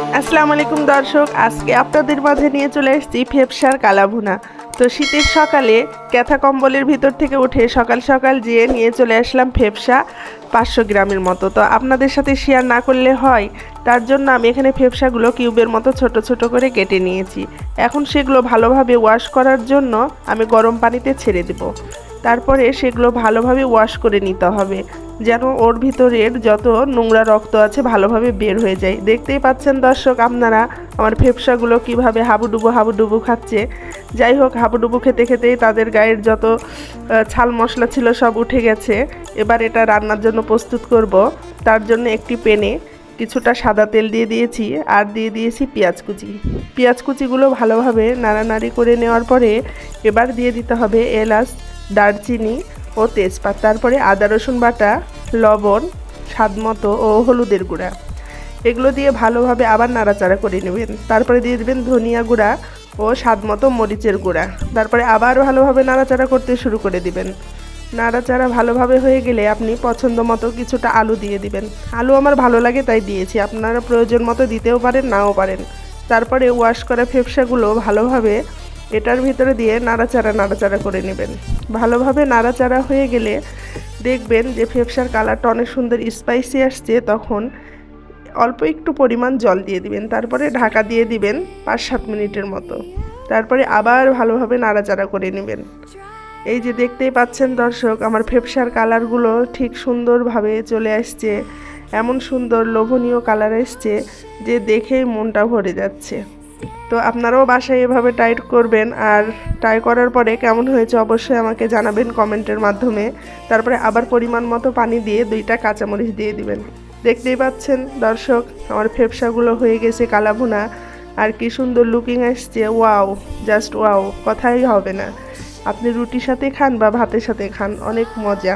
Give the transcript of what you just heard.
আসসালামু আলাইকুম দর্শক, আজকে আপনাদের মাঝে নিয়ে চলে এসেছি ফেপসার কালাভুনা। তো শীতের সকালে ক্যাথা কম্বলের ভিতর থেকে উঠে সকাল সকাল যেয়ে নিয়ে চলে আসলাম ফেপসা পাঁচশো গ্রামের মতো। তো আপনাদের সাথে শেয়ার না করলে হয়, তার জন্য আমি এখানে ফেপসাগুলো কিউবের মতো ছোট ছোট করে কেটে নিয়েছি। এখন সেগুলো ভালোভাবে ওয়াশ করার জন্য আমি গরম পানিতে ছেড়ে দেব। তারপরে সেগুলো ভালোভাবে ওয়াশ করে নিতে হবে। যেন ওর ভিতরের যত নোংরা রক্ত আছে ভালোভাবে বের হয়ে যায়। দেখতেই পাচ্ছেন দর্শক আপনারা আমার ফেপসাগুলো কীভাবে হাবুডুবু হাবুডুবু খাচ্ছে। যাই হোক, হাবুডুবু খেতে খেতেই তাদের গায়ের যত ছাল মশলা ছিল সব উঠে গেছে। এবার এটা রান্নার জন্য প্রস্তুত করব। তার জন্য একটি পেনে কিছুটা সাদা তেল দিয়ে দিয়েছি আর দিয়ে দিয়েছি পেঁয়াজ কুচি। পেঁয়াজ কুচিগুলো ভালোভাবে নাড়ানাড়ি করে নেওয়ার পরে এবার দিয়ে দিতে হবে এলাচ, দারচিনি ও তেজপাত, তারপরে আদা, রসুন বাটা, লবণ, স্বাদ মতো ও হলুদের গুঁড়া। এগুলো দিয়ে ভালোভাবে আবার নাড়াচাড়া করে নেবেন। তারপরে দিয়ে দেবেন ধনিয়া গুঁড়া ও স্বাদ মতো মরিচের গুঁড়া। তারপরে আবার ভালোভাবে নাড়াচাড়া করতে শুরু করে দিবেন। নাড়াচাড়া ভালোভাবে হয়ে গেলে আপনি পছন্দ মতো কিছুটা আলু দিয়ে দিবেন। আলু আমার ভালো লাগে তাই দিয়েছি। আপনারা প্রয়োজন মতো দিতেও পারেন, নাও পারেন। তারপরে ওয়াশ করা ফেপসাগুলো ভালোভাবে এটার ভিতরে দিয়ে নাড়াচাড়া নাড়াচাড়া করে নেবেন। ভালোভাবে নাড়াচাড়া হয়ে গেলে দেখবেন যে ফেপসার কালারটা অনেক সুন্দর স্পাইসি আসছে, তখন অল্প একটু পরিমাণ জল দিয়ে দিবেন। তারপরে ঢাকা দিয়ে দিবেন পাঁচ সাত মিনিটের মতো। তারপরে আবার ভালোভাবে নাড়াচাড়া করে নেবেন। এই যে দেখতেই পাচ্ছেন দর্শক, আমার ফেপসার কালারগুলো ঠিক সুন্দরভাবে চলে আসছে। এমন সুন্দর লোভনীয় কালার এসছে যে দেখেই মনটা ভরে যাচ্ছে। তো আপনারাও বাসায় এভাবে টাইট করবেন আর ট্রাই করার পরে কেমন হয়েছে অবশ্যই আমাকে জানাবেন কমেন্টের মাধ্যমে। তারপরে আবার পরিমাণ মতো পানি দিয়ে দুইটা কাঁচামরিচ দিয়ে দিবেন। দেখতেই পাচ্ছেন দর্শক, আমার ফেপসাগুলো হয়ে গেছে কালাভুনা। আর কি সুন্দর লুকিং আসছে ওয়াও জাস্ট ওয়াও কথাই হবে না। আপনি রুটির সাথে খান বা ভাতের সাথে খান, অনেক মজা।